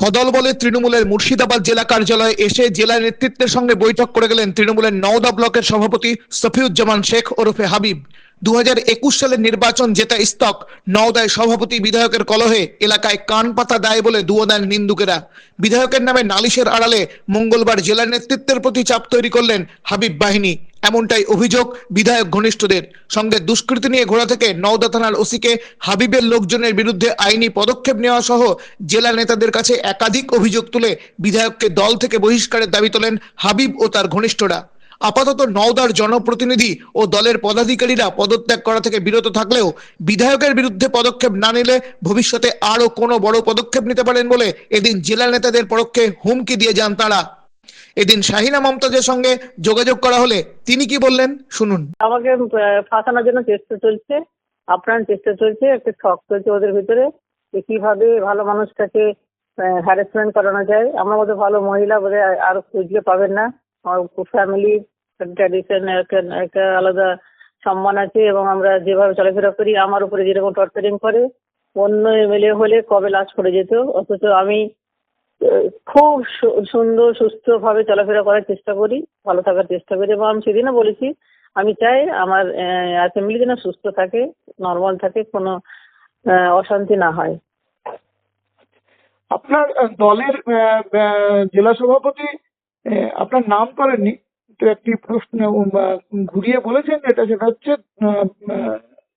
সদল বলে তৃণমূলের মুর্শিদাবাদ জেলা কার্যালয়ে এসে জেলা নেতৃত্বের সঙ্গে বৈঠক করে গেলেন তৃণমূলের নওদা ব্লকের সভাপতি সফিউজ্জামান শেখ ওরফে হাবিব। দু হাজার একুশ সালের নির্বাচন জেতা ইস্তক নওদায় সভাপতি বিধায়কের কলহে এলাকায় কান পাতা দেয় বলে দুও দেন নিন্দুকেরা। বিধায়কের নামে নালিশের আড়ালে মঙ্গলবার জেলা নেতৃত্বের প্রতি চাপ তৈরি করলেন হাবিব বাহিনী। এমনটাই অভিযোগ বিধায়ক ঘনিষ্ঠদের। সঙ্গে দুষ্কৃতি নিয়ে ঘোরা থেকে নওদা থানার ওসিকে হাবিবের লোকজনের বিরুদ্ধে আইনি পদক্ষেপ নেওয়া সহ জেলা নেতাদের কাছে একাধিক অভিযোগ তুলে বিধায়ককে দল থেকে বহিষ্কারের দাবি তোলেন হাবিব ও তার ঘনিষ্ঠরা। আপাতত নওদার জনপ্রতিনিধি ও দলের পদাধিকারীরা পদত্যাগ করা থেকে বিরত থাকলেও বিধায়কের বিরুদ্ধে পদক্ষেপ না নিলে ভবিষ্যতে আরও কোনো বড় পদক্ষেপ নিতে পারেন বলে এদিন জেলা নেতাদের পক্ষে হুমকি দিয়ে যান তারা। এদিন শাহিনা মমতাজের সঙ্গে যোগাযোগ করা হলে তিনি কি বললেন? শুনুন। আমাকে ফাঁসানোর জন্য চেষ্টা চলছে, আপ্রাণ চেষ্টা চলছে, একটা শখ চলছে ওদের ভিতরে যে কীভাবে ভালো মানুষটাকে হ্যারাসমেন্ট করানো যায়। আমার মতো ভালো মহিলা বোধহয় আর- খুঁজলে পাবেন না। আমার ফ্যামিলি ট্র্যাডিশন একটা আলাদা সম্মান আছে এবং আমরা যেভাবে চলাফেরা করি, আমার উপরে যেরকম টর্চারিং করে, অন্য এমএলএ হলে কবে লাশ করে যেত? অথচ আমি খুব সুন্দর, সুস্থভাবে চলাফেরা করার চেষ্টা করি, ভালো থাকার চেষ্টা করি এবং আমি সেদিনও বলেছি, আমি চাই আমার অ্যাসেম্বলি যেন সুস্থ থাকে নর্মাল থাকে, কোনো অশান্তি না হয়। আপনার দলের জেলা সভাপতি আপনার নাম করেননি, তো একটি প্রশ্ন ঘুরিয়ে বলেছেন যেটা, সেটা হচ্ছে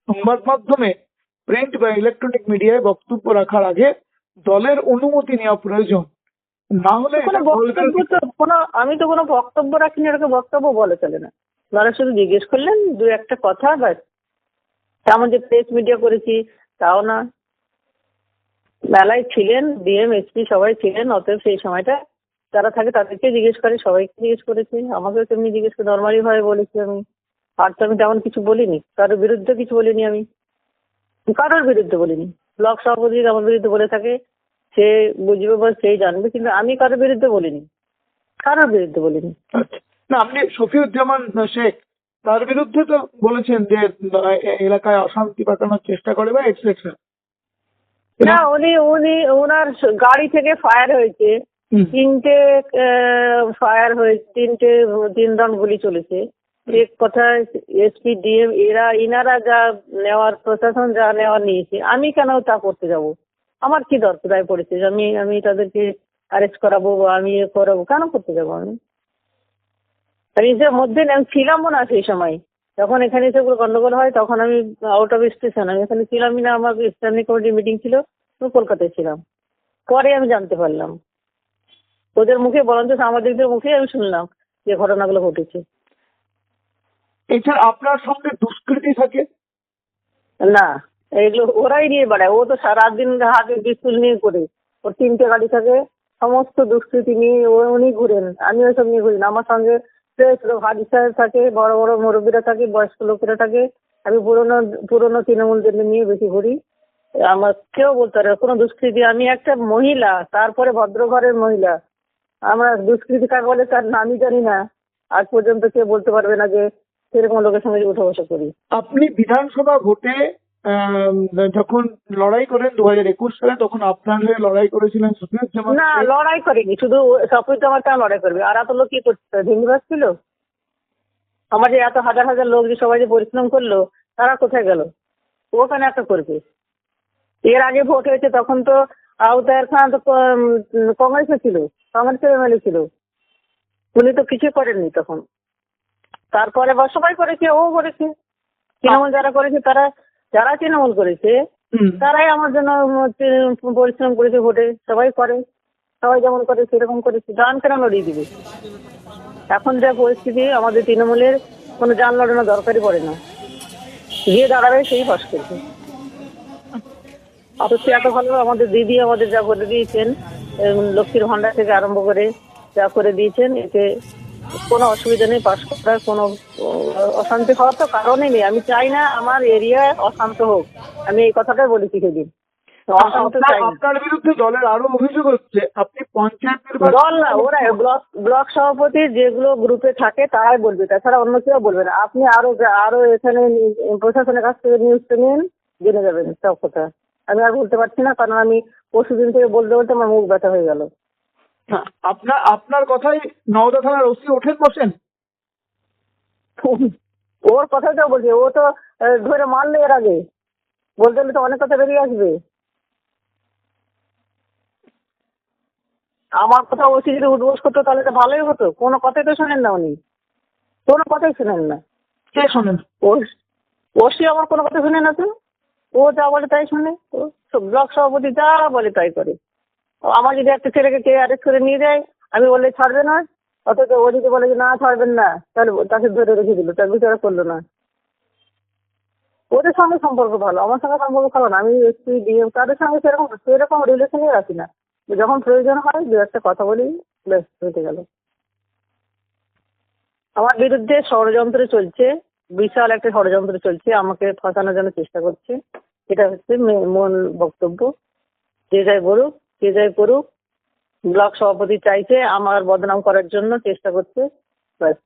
সংবাদ মাধ্যমে প্রিন্ট বা ইলেকট্রনিক মিডিয়ায় বক্তব্য রাখার আগে দলের অনুমতি নেওয়া প্রয়োজন। আমি তো কোনো বক্তব্য রাখিনি এটাকে বক্তব্য বলে চলে না। তারা শুধু জিজ্ঞেস করলেন দু একটা কথা ব্যাস। তেমন যে প্রেস মিডিয়া করেছি তাও না। মেলায় ছিলেন ডিএম এসপি সবাই ছিলেন অতএব সেই সময়টা যারা থাকে তাদেরকে জিজ্ঞেস করে সবাইকে জিজ্ঞেস করেছি। আমাকেও তেমনি জিজ্ঞেস করে নর্মালি ভাবে বলেছি আমি। আর তো আমি তেমন কিছু বলিনি কারোর বিরুদ্ধে কিছু বলিনি আমি। কারোর বিরুদ্ধে বলিনি। ব্লক সভাপতি আমার বিরুদ্ধে বলে থাকে সে বুঝবে বা সেই জানবে কিন্তু আমি কারোর বিরুদ্ধে বলিনি। কারোর বিরুদ্ধে বলিনি। আচ্ছা। না আপনি শফিউজ্জামান শেখ তার বিরুদ্ধে তো বলেছেন যে এলাকায় অশান্তি পাঠানোর চেষ্টা করে বা এক্সেট্রা না উনি উনি ওনার গাড়ি থেকে ফায়ার হয়েছে। তিনটে ফায়ার হয়েছে তিনটে তিন রাউন্ড গুলি চলেছে। এক কথায় এসপি ডিএম এরা ইনারা যা নেওয়ার প্রশাসন যা নেওয়ার নিয়েছে আমি কেন তা করতে যাব? আমার কি দরকার? পড়েছে আমি আমি তাদেরকে অ্যারেস্ট করাবো বা আমি এ করাবো কেন করতে যাব আমি? আমি যে মধ্যে আমি ছিলামও না সেই সময়। যখন এখানে পুরো গন্ডগোল হয় তখন আমি আউট অফ স্টেশন আমি এখানে ছিলামই না আমার স্ট্যান্ডিং কমিটি মিটিং ছিল আমি কলকাতায় ছিলাম। পরে আমি জানতে পারলাম। ওদের মুখে বরঞ্চ সাংবাদিকদের মুখে আমি শুনলাম যে ঘটনাগুলো ঘটেছে। এছাড়া আপনার সঙ্গে দুষ্কৃতি থাকে? না। এগুলো ওরাই নিয়ে বেড়ায়। ও তো সারাদিন হাতে পিস্তুল নিয়ে করে ওর তিনটে গাড়ি থাকে। সমস্ত দুষ্কৃতি নিয়ে ও- উনি ঘুরেন। আমি ওইসব নিয়ে ঘুরি আমার সঙ্গে হাজি সাহেব থাকে, বড় বড় মুরব্বীরা থাকে, বয়স্ক লোকেরা থাকে। আমি পুরোনো পুরোনো তৃণমূলদের নিয়ে বেশি ঘুরি। আমার কেউ বলতে পারে কোনো দুষ্কৃতি। আমি একটা মহিলা, তারপরে ভদ্র ঘরের মহিলা। আমরা দুষ্কৃতি কাকে বলে তার নামই জানি না। আজ পর্যন্ত কেউ বলতে পারবে না যে সেরকম লোকের সঙ্গে উঠে বসা করি। আপনি বিধানসভা ভোটে যখন লড়াই করেন দু হাজার একুশ সালে তখন আপনার হয়ে লড়াই করেছিলেন শফিউজ্জামান না লড়াই করেনি। শুধু আমার কেন লড়াই করবে। আর এত লোক কি করছে? ভেঙে ছিল? আমার যে এত হাজার হাজার লোক যে সবাই যে পরিশ্রম করল তারা কোথায় গেল? ও কেন একটা করবে। এর আগে ভোট হয়েছে তখন তো আউতায়ের খান তো কংগ্রেসে ছিল কংগ্রেসের এমএলএ ছিল। উনি তো কিছু করেননি তখন। তারপরে বা সবাই করেছে ও করেছে। তৃণমূল যারা করেছে তারা যারা তৃণমূল করেছে তারাই আমার জন্য পরিশ্রম করেছে ভোটে সবাই করে। সবাই যেমন করে সেরকম করেছে জান কেন লড়িয়ে দিবে? এখন যা পরিস্থিতি আমাদের তৃণমূলের কোনো যান লড়ানো দরকারই পড়ে না। যে দাঁড়াবে সেই পাস করবে। সত্যি এত ভালো আমাদের দিদি আমাদের যা করে দিয়েছেন লক্ষ্মীর ভান্ডার থেকে আরম্ভ করে যা করে দিয়েছেন এতে কোনো অসুবিধা নেই পাশ করার কোনো অশান্তি হওয়ার তো কারণই নেই। আমি চাই না আমার এরিয়ায় অশান্ত হোক। আমি এই কথাটাই বলেছি সেদিন। আপনার বিরুদ্ধে দলের আরও অভিযোগ হচ্ছে। আপনি পঞ্চায়েত দল না ওরা ব্লক ব্লক সভাপতি যেগুলো গ্রুপে থাকে তারাই বলবে। তাছাড়া অন্য কেউ বলবে না। আপনি আরও আরও এখানে প্রশাসনের কাছ থেকে নিউজটা নিন জেনে যাবেন সব কথা। আমি আর বলতে পারছি না কারণ আমি পরশু দিন থেকে বলতে বলতে আমার মুখ ব্যথা হয়ে গেল। আপনার আপনার কথাই নওদা থানার ওসি ওঠেন বসেন। ওর কথাই তো বলছি ও তো ধরে মারলে এর আগে। বলতে গেলে তো অনেক কথা বেরিয়ে আসবে। আমার কথা ওসি যদি উদ্বোস করতো তাহলে তো ভালোই হতো। কোনো কথাই তো শোনেন না উনি। কোনো কথাই শোনেন না। কে শোনেন? ওস- আমার কোনো কথা শুনে না তো। ও যা বলে তাই শুনে। ব্লক সভাপতি যা বলে তাই করে। আমার যদি একটা ছেলেকে কে অ্যারেস্ট করে নিয়ে যায় আমি বললে ছাড়বে না। অথচ ও যদি বলে যে, না, ছাড়বেন না, তাহলে তাকে ধরে রেখে দিল। তার বিচার করল না। ওদের সঙ্গে সম্পর্ক ভালো। আমার সঙ্গে সম্পর্ক ভালো না। আমি একটু ডিএম তাদের সঙ্গে সেরকম সেরকম রিলেশনই রাখি না। যখন প্রয়োজন হয়, দু একটা কথা বলি হয়ে গেল। আমার বিরুদ্ধে ষড়যন্ত্র চলছে। বিশাল একটা ষড়যন্ত্র চলছে। আমাকে ফাঁসানোর জন্য চেষ্টা করছে। এটা হচ্ছে মূল বক্তব্য। যে যাই বলুক, যে যাই করুক ব্লক সভাপতি চাইছে আমার বদনাম করার জন্য চেষ্টা করছে ব্যাস।